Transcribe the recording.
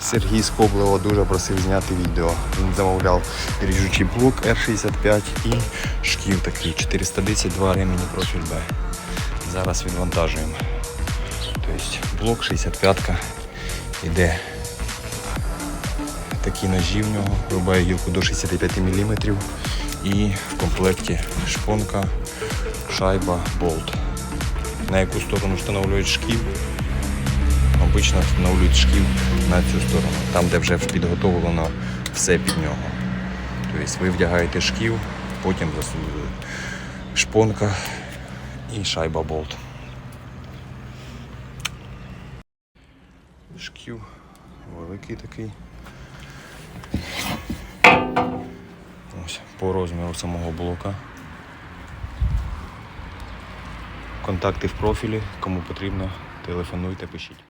Сергій Скоблево дуже просив зняти відео. Він замовляв ріжучий блок R65 і шків такий 432 ремені профіль Б. Зараз відвантажуємо. Тобто блок 65 іде такі ножі в нього, рубає гілку до 65 мм і в комплекті шпонка, шайба, болт. На яку сторону встановлюють шків, обично встановлюють шків на цю сторону, там де вже підготовлено все під нього. Тобто ви вдягаєте шків, потім шпонка і шайба болт. Шків великий такий. Ось по розміру самого блока. Контакти в профілі. Кому потрібно, телефонуйте, пишіть.